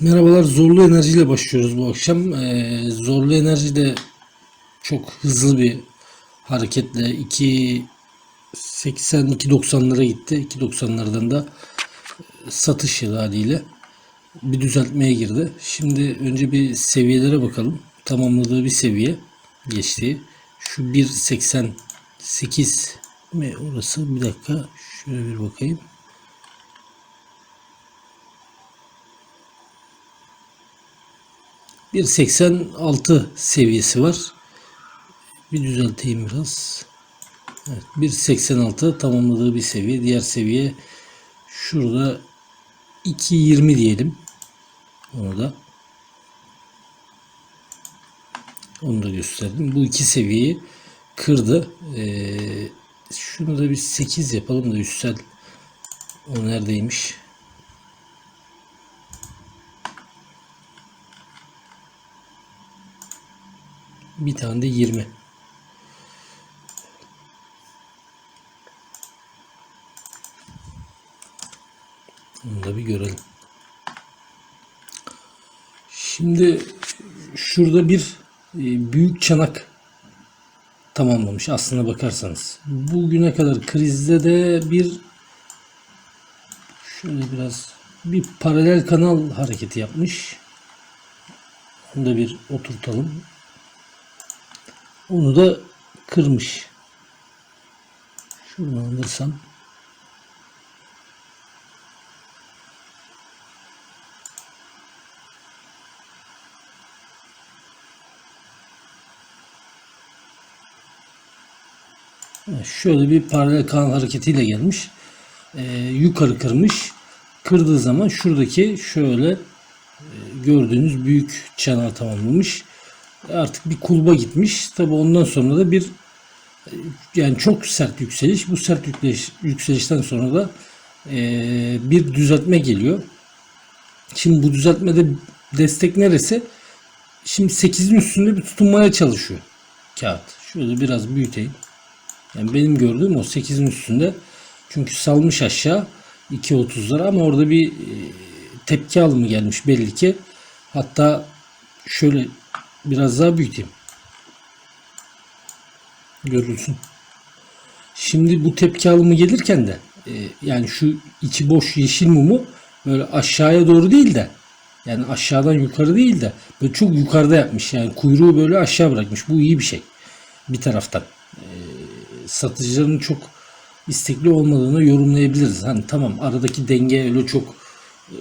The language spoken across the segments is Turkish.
Merhabalar Zorlu Enerji ile başlıyoruz bu akşam. Ee, Zorlu Enerji de çok hızlı bir hareketle 2.80 2.90'lara gitti. 2.90'lardan da e, satış haliyle bir düzeltmeye girdi. Şimdi önce bir seviyelere bakalım. Tamamladığı bir seviye geçti. Şu 1.88 mi orası? Bir dakika şöyle bir bakayım. Bir 86 seviyesi var. Bir düzelteyim biraz. Evet, 1.86 tamamladığı bir seviye. Diğer seviye şurada 2.20 diyelim. Onu da onu da gösterdim. Bu iki seviyeyi kırdı. Ee, şunu da bir 8 yapalım da üstsel o neredeymiş? Bir tane de 20. Onu da bir görelim. Şimdi şurada bir e, büyük çanak tamamlamış aslına bakarsanız. Bugüne kadar krizde de bir şöyle biraz bir paralel kanal hareketi yapmış. Onu da bir oturtalım. Onu da kırmış. Şuradan alırsam Şöyle bir paralel kanal hareketiyle gelmiş. Ee, yukarı kırmış. Kırdığı zaman şuradaki şöyle e, gördüğünüz büyük çanağı tamamlamış. Artık bir kulba gitmiş. Tabi ondan sonra da bir yani çok sert yükseliş. Bu sert yükseliş, yükselişten sonra da e, bir düzeltme geliyor. Şimdi bu düzeltmede destek neresi? Şimdi 8'in üstünde bir tutunmaya çalışıyor kağıt. Şöyle biraz büyüteyim. Yani benim gördüğüm o 8'in üstünde. Çünkü salmış aşağı 2.30'lara ama orada bir e, tepki alımı gelmiş belli ki. Hatta şöyle biraz daha büyüteyim. Görülsün. Şimdi bu tepki alımı gelirken de e, yani şu içi boş yeşil mumu böyle aşağıya doğru değil de yani aşağıdan yukarı değil de böyle çok yukarıda yapmış. Yani kuyruğu böyle aşağı bırakmış. Bu iyi bir şey. Bir taraftan. E, satıcıların çok istekli olmadığını yorumlayabiliriz. Hani tamam aradaki denge öyle çok e,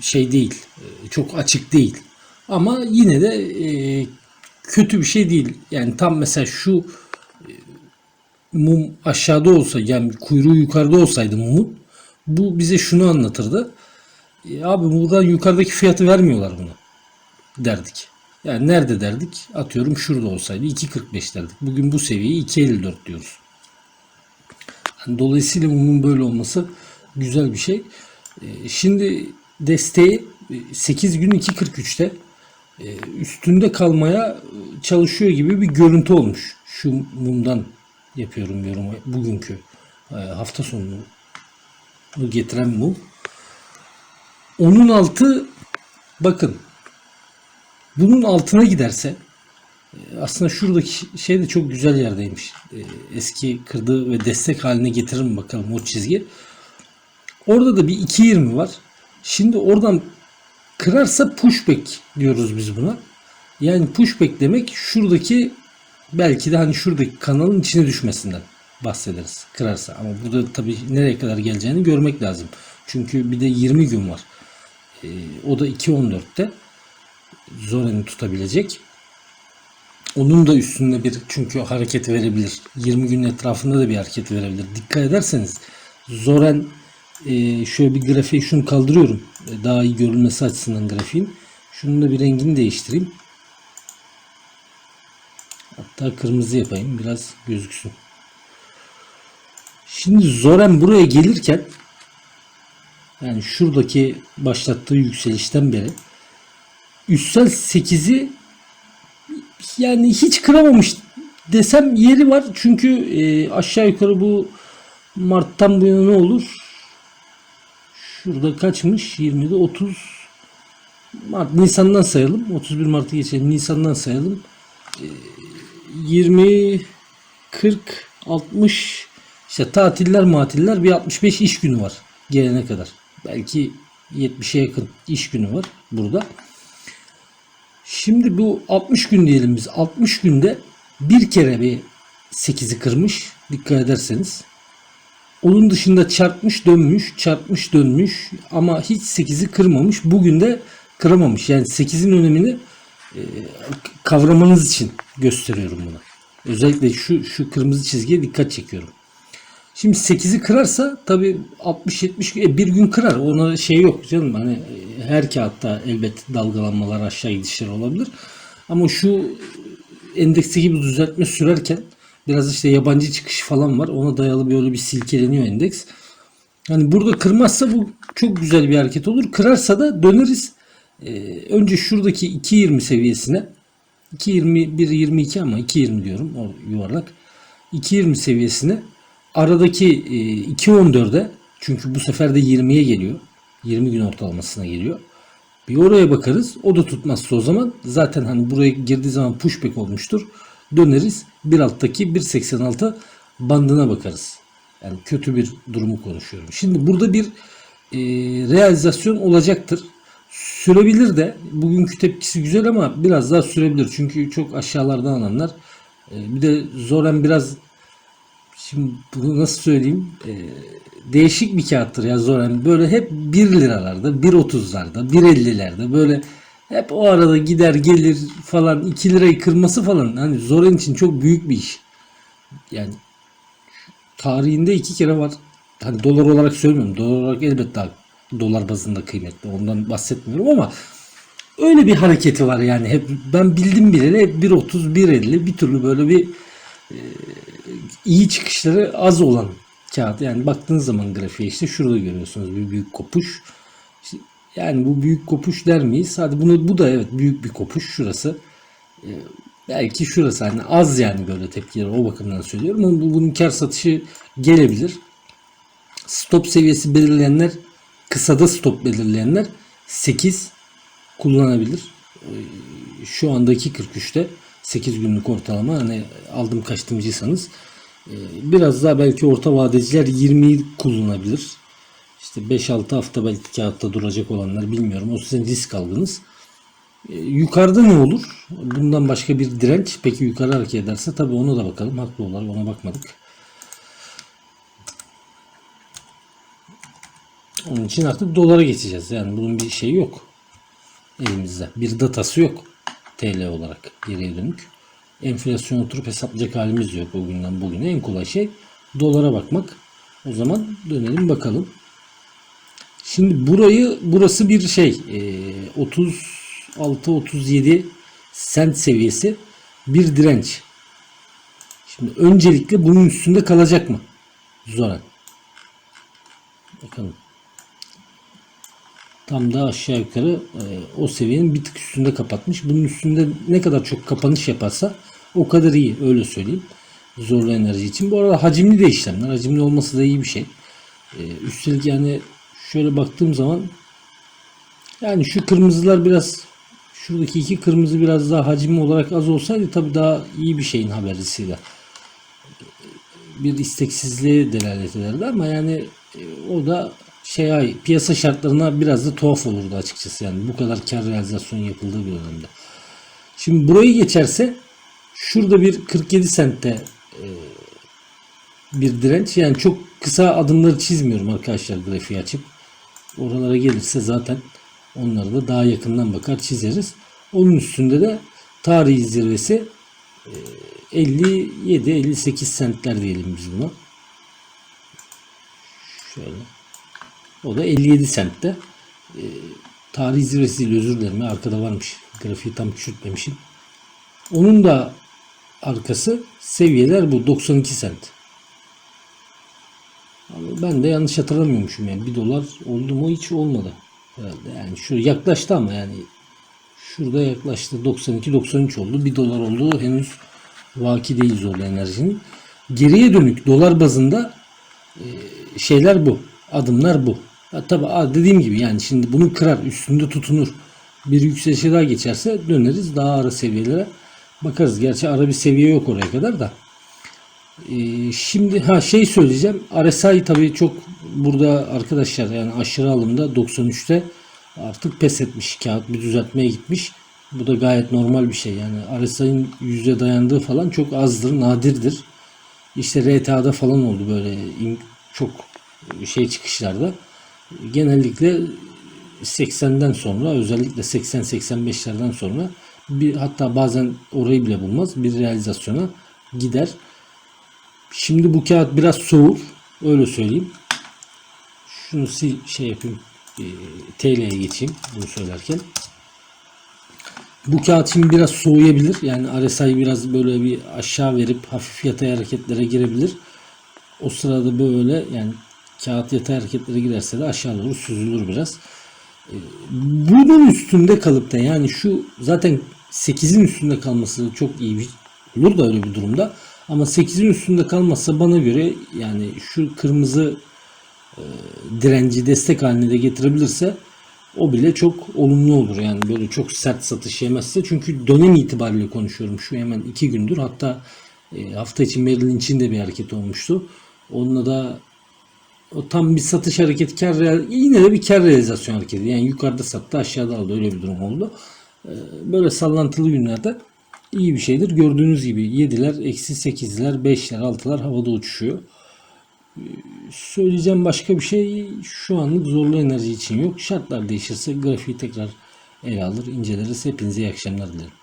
şey değil. e, Çok açık değil. Ama yine de e, kötü bir şey değil. Yani tam mesela şu e, mum aşağıda olsa yani kuyruğu yukarıda olsaydı mumun bu bize şunu anlatırdı. E, abi buradan yukarıdaki fiyatı vermiyorlar buna derdik. Yani nerede derdik? Atıyorum şurada olsaydı 2.45 derdik. Bugün bu seviyeyi 2.54 diyoruz. Yani dolayısıyla mumun böyle olması güzel bir şey. E, Şimdi desteği e, 8 gün 2.43'te e, üstünde kalmaya e, çalışıyor gibi bir görüntü olmuş. Şu mumdan yapıyorum yorumu. Bugünkü e, hafta sonunu getiren mum. Onun altı bakın bunun altına giderse e, aslında şuradaki şey de çok güzel yerdeymiş. E, Eski kırdığı ve destek haline getirir mi bakalım o çizgi. Orada da bir 2.20 var. Şimdi oradan kırarsa pushback diyoruz biz buna. Yani pushback demek şuradaki belki de hani şuradaki kanalın içine düşmesinden bahsederiz kırarsa. Ama burada tabii nereye kadar geleceğini görmek lazım. Çünkü bir de 20 gün var. E, o da 2.14'te. Zoren'i tutabilecek. Onun da üstünde bir çünkü hareket verebilir. 20 günün etrafında da bir hareket verebilir. Dikkat ederseniz Zoren e, şöyle bir grafiği şunu kaldırıyorum. E, daha iyi görülmesi açısından grafiğin. Şunun da bir rengini değiştireyim. Hatta kırmızı yapayım biraz gözüksün. Şimdi Zoren buraya gelirken yani şuradaki başlattığı yükselişten beri üstsel 8'i yani hiç kıramamış desem yeri var. Çünkü e, aşağı yukarı bu Mart'tan bu yana ne olur? Şurada kaçmış? 20'de 30 Mart, Nisan'dan sayalım. 31 Mart'ı geçelim. Nisan'dan sayalım. Ee, 20 40 60 işte tatiller matiller bir 65 iş günü var gelene kadar. Belki 70'e yakın iş günü var burada. Şimdi bu 60 gün diyelim biz. 60 günde bir kere bir 8'i kırmış. Dikkat ederseniz. Onun dışında çarpmış dönmüş, çarpmış dönmüş ama hiç 8'i kırmamış. Bugün de kıramamış. Yani 8'in önemini e, kavramanız için gösteriyorum bunu. Özellikle şu şu kırmızı çizgiye dikkat çekiyorum. Şimdi 8'i kırarsa tabi 60-70 e, bir gün kırar. Ona şey yok canım. Hani e, her kağıtta elbet dalgalanmalar aşağı gidişler olabilir. Ama şu endeksteki bir düzeltme sürerken biraz işte yabancı çıkış falan var. Ona dayalı böyle bir silkeleniyor endeks. Hani burada kırmazsa bu çok güzel bir hareket olur. Kırarsa da döneriz. Ee, önce şuradaki 2.20 seviyesine 2.20 1.22 ama 2.20 diyorum o yuvarlak. 2.20 seviyesine aradaki e, 2.14'e çünkü bu sefer de 20'ye geliyor. 20 gün ortalamasına geliyor. Bir oraya bakarız. O da tutmazsa o zaman zaten hani buraya girdiği zaman pushback olmuştur. Döneriz. Bir alttaki 1.86 bandına bakarız. Yani kötü bir durumu konuşuyorum. Şimdi burada bir e, realizasyon olacaktır. Sürebilir de. Bugünkü tepkisi güzel ama biraz daha sürebilir. Çünkü çok aşağılardan alanlar. E, bir de Zoran biraz Şimdi bunu nasıl söyleyeyim? Ee, değişik bir kağıttır ya Zoran. Böyle hep 1 liralarda, 1.30'larda, 1.50'lerde böyle hep o arada gider gelir falan 2 lirayı kırması falan hani Zoran için çok büyük bir iş. Yani tarihinde iki kere var. Hani dolar olarak söylemiyorum. Dolar olarak elbette daha dolar bazında kıymetli. Ondan bahsetmiyorum ama öyle bir hareketi var yani. Hep ben bildim bileli hep 1.30 1.50 bir türlü böyle bir iyi çıkışları az olan kağıt. Yani baktığınız zaman grafiğe işte şurada görüyorsunuz bir büyük kopuş. İşte yani bu büyük kopuş der miyiz? Hadi bunu bu da evet büyük bir kopuş şurası. Ee, belki şurası hani az yani böyle tepkiler o bakımdan söylüyorum. Ama bu, bunun kar satışı gelebilir. Stop seviyesi belirleyenler kısada stop belirleyenler 8 kullanabilir. Ee, şu andaki 43'te 8 günlük ortalama hani aldım kaçtımcıysanız e, biraz daha belki orta vadeciler 20'yi kullanabilir. İşte 5-6 hafta belki kağıtta duracak olanlar bilmiyorum. O sizin risk algınız. E, yukarıda ne olur? Bundan başka bir direnç. Peki yukarı hareket ederse tabii ona da bakalım. Haklı olarak ona bakmadık. Onun için artık dolara geçeceğiz. Yani bunun bir şeyi yok. Elimizde. Bir datası yok. TL olarak geriye dönük. Enflasyon oturup hesaplayacak halimiz yok bugünden bugüne. En kolay şey dolara bakmak. O zaman dönelim bakalım. Şimdi burayı burası bir şey 36-37 sent seviyesi bir direnç. Şimdi öncelikle bunun üstünde kalacak mı? Zoran. Bakalım. Tam da aşağı yukarı e, o seviyenin bir tık üstünde kapatmış. Bunun üstünde ne kadar çok kapanış yaparsa o kadar iyi öyle söyleyeyim. Zorlu enerji için. Bu arada hacimli de işlemler. Hacimli olması da iyi bir şey. E, üstelik yani şöyle baktığım zaman yani şu kırmızılar biraz şuradaki iki kırmızı biraz daha hacimli olarak az olsaydı tabii daha iyi bir şeyin habercisiyle. Bir isteksizliğe delalet ederdi ama yani e, o da şey ay piyasa şartlarına biraz da tuhaf olurdu açıkçası yani bu kadar kar realizasyonu yapıldığı bir dönemde. Şimdi burayı geçerse şurada bir 47 sentte e, bir direnç yani çok kısa adımları çizmiyorum arkadaşlar grafiği açıp oralara gelirse zaten onları da daha yakından bakar çizeriz. Onun üstünde de tarihi zirvesi 57-58 sentler diyelim biz buna. Şöyle. O da 57 sentte. E, tarih zirvesi değil özür dilerim. Arkada varmış. Grafiği tam küçültmemişim. Onun da arkası seviyeler bu 92 sent. Ben de yanlış hatırlamıyormuşum yani 1 dolar oldu mu hiç olmadı. Herhalde yani şu yaklaştı ama yani şurada yaklaştı 92-93 oldu 1 dolar oldu henüz vaki değil zorlu enerjinin. Geriye dönük dolar bazında e, şeyler bu adımlar bu. Tabi dediğim gibi yani şimdi bunu kırar üstünde tutunur. Bir yükselişe daha geçerse döneriz daha ara seviyelere bakarız. Gerçi ara bir seviye yok oraya kadar da. Ee, şimdi ha şey söyleyeceğim. RSI tabii çok burada arkadaşlar yani aşırı alımda 93'te artık pes etmiş. Kağıt bir düzeltmeye gitmiş. Bu da gayet normal bir şey. Yani RSI'nin yüzde dayandığı falan çok azdır, nadirdir. İşte RTA'da falan oldu böyle çok şey çıkışlarda. Genellikle 80'den sonra özellikle 80-85'lerden sonra bir hatta bazen orayı bile bulmaz bir realizasyona gider. Şimdi bu kağıt biraz soğur. Öyle söyleyeyim. Şunu si- şey yapayım. E, TL'ye geçeyim bunu söylerken. Bu kağıt şimdi biraz soğuyabilir. Yani RSI biraz böyle bir aşağı verip hafif yatay hareketlere girebilir. O sırada böyle yani kağıt yatay hareketlere girerse de aşağı doğru süzülür biraz. Ee, Bunun üstünde kalıp da yani şu zaten 8'in üstünde kalması çok iyi bir olur da öyle bir durumda. Ama 8'in üstünde kalmazsa bana göre yani şu kırmızı e, direnci destek haline de getirebilirse o bile çok olumlu olur. Yani böyle çok sert satış yemezse. Çünkü dönem itibariyle konuşuyorum. Şu hemen iki gündür. Hatta e, hafta için Merrill Lynch'in de bir hareket olmuştu. Onunla da o tam bir satış hareketi kar real- yine de bir kar realizasyon hareketi. Yani yukarıda sattı aşağıda aldı öyle bir durum oldu. Ee, Böyle sallantılı günlerde iyi bir şeydir. Gördüğünüz gibi 7'ler, eksi 8'ler, 5'ler, 6'lar havada uçuşuyor. Ee, Söyleyeceğim başka bir şey şu anlık zorlu enerji için yok. Şartlar değişirse grafiği tekrar ele alır, inceleriz. Hepinize iyi akşamlar dilerim.